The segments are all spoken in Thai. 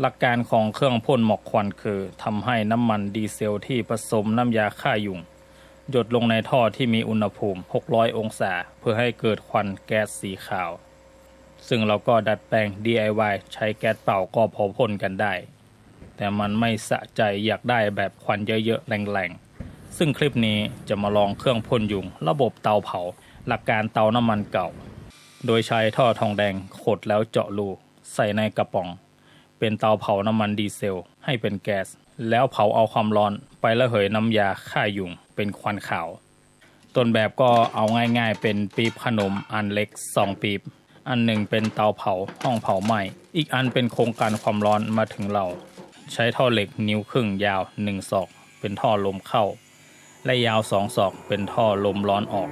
หลักการของเครื่องพ่นหมอกควันคือทำให้น้ำมันดีเซลที่ผสมน้ำยาฆ่ายุงหยดลงในท่อที่มีอุณหภูมิ 600 องศา เพื่อให้เกิดควันแก๊สสีขาว ซึ่งเราก็ดัดแปลง DIY ใช้แก๊สเป่าก็พอพ่นกันได้ แต่มันไม่สะใจอยากได้แบบควันเยอะๆ แรงๆ ซึ่งคลิปนี้จะมาลองเครื่องพ่นยุง ระบบเตาเผา หลักการเตาน้ำมันเก่า โดยใช้ท่อทองแดงขดแล้วเจาะรูใส่ในกระป๋อง เป็นเตาเผาน้ำมันดีเซล ให้เป็นแก๊สแล้วเผาเอาความร้อนไประเหยน้ำยาฆ่ายุงเป็นควันขาว ต้นแบบก็เอาง่ายๆ เป็นปี๊บขนมอันเล็ก 2 ปี๊บอันหนึ่งเป็นเตาเผาห้องเผาไหม้อีกอันเป็นโครงการความร้อนมาถึงเรา ใช้ท่อเหล็กนิ้วครึ่งยาว1ศอก เป็นท่อลมเข้า และยาว2ศอกเป็นท่อลมร้อนออก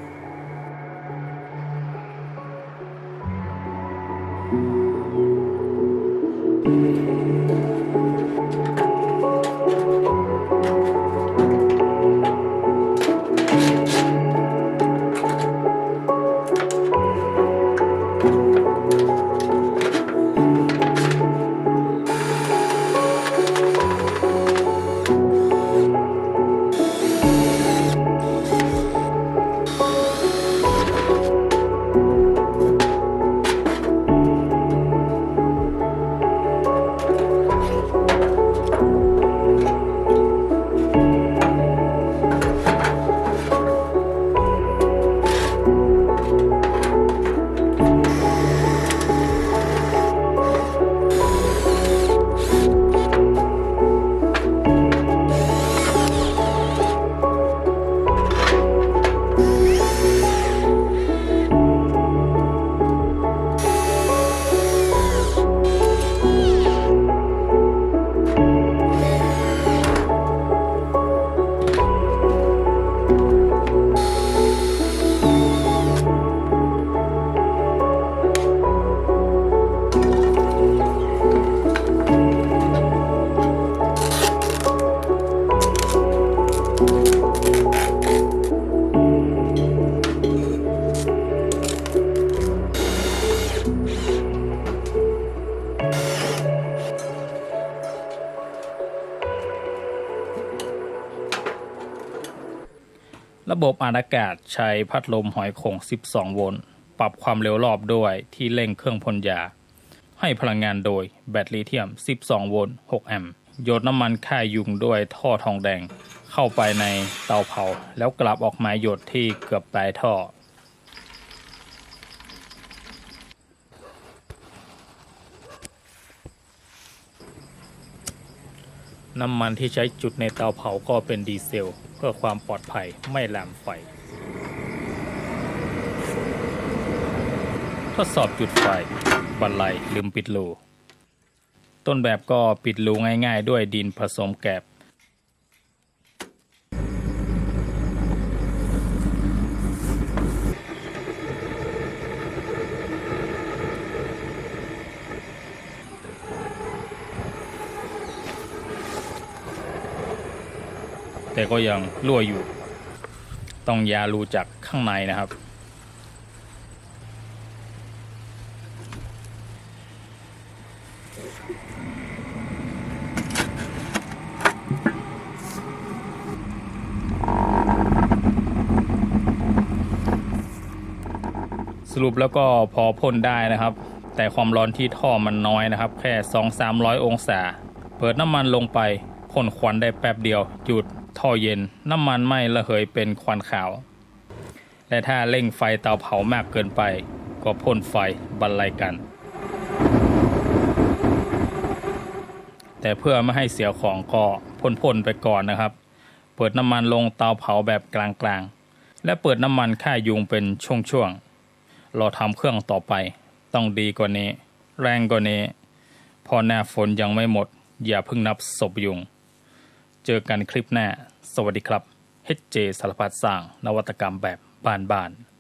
ระบบอัดอากาศใช้พัดลมหอยโข่ง 12 โวลต์ ปรับความเร็วรอบด้วยที่เร่งเครื่องพ่นยา ให้พลังงานโดยแบตลิเธียม 12 โวลต์ 6 แอมป์หยดน้ำมันฆ่ายุงด้วยท่อทองแดง เข้าไปในเตาเผา แล้วกลับออกมาหยดที่เกือบปลายท่อ น้ำมันที่ใช้จุดในเตาเผาก็เป็นดีเซล พื่อความปลอดภัยไม่ลามไฟ ทดสอบจุดไฟ บันไลลืมปิดรู ต้นแบบก็ปิดรูง่ายๆ ด้วยดินผสมแกบ แต่ก็ยังรั่วอยู่ ต้องยารูจากข้างในนะครับ สรุปแล้วก็พอพ่นได้นะครับ แต่ความร้อนที่ท่อมันน้อยนะครับ แค่ 2-300 องศา เปิดน้ำมันลงไปพ่นควันได้แป๊บเดียวหยุด ท่อเย็น น้ำมันไหม้ระเหยเป็นควันขาว และถ้าเร่งไฟเตาเผามากเกินไป ก็พ่นไฟบรรลัยกัน แต่เพื่อไม่ให้เสียของก็พ่นๆไปก่อนนะครับ เปิดน้ำมันลงเตาเผาแบบกลางๆ และเปิดน้ำมันฆ่ายุงเป็นช่วงๆรอทำเครื่องต่อไป ต้องดีกว่านี้ แรงกว่านี้ พอหน้าฝนยังไม่หมด อย่าเพิ่งนับศพยุง เจอกันคลิปหน้า สวัสดีครับ HJ สารพัดสร้างนวัตกรรมแบบบานๆ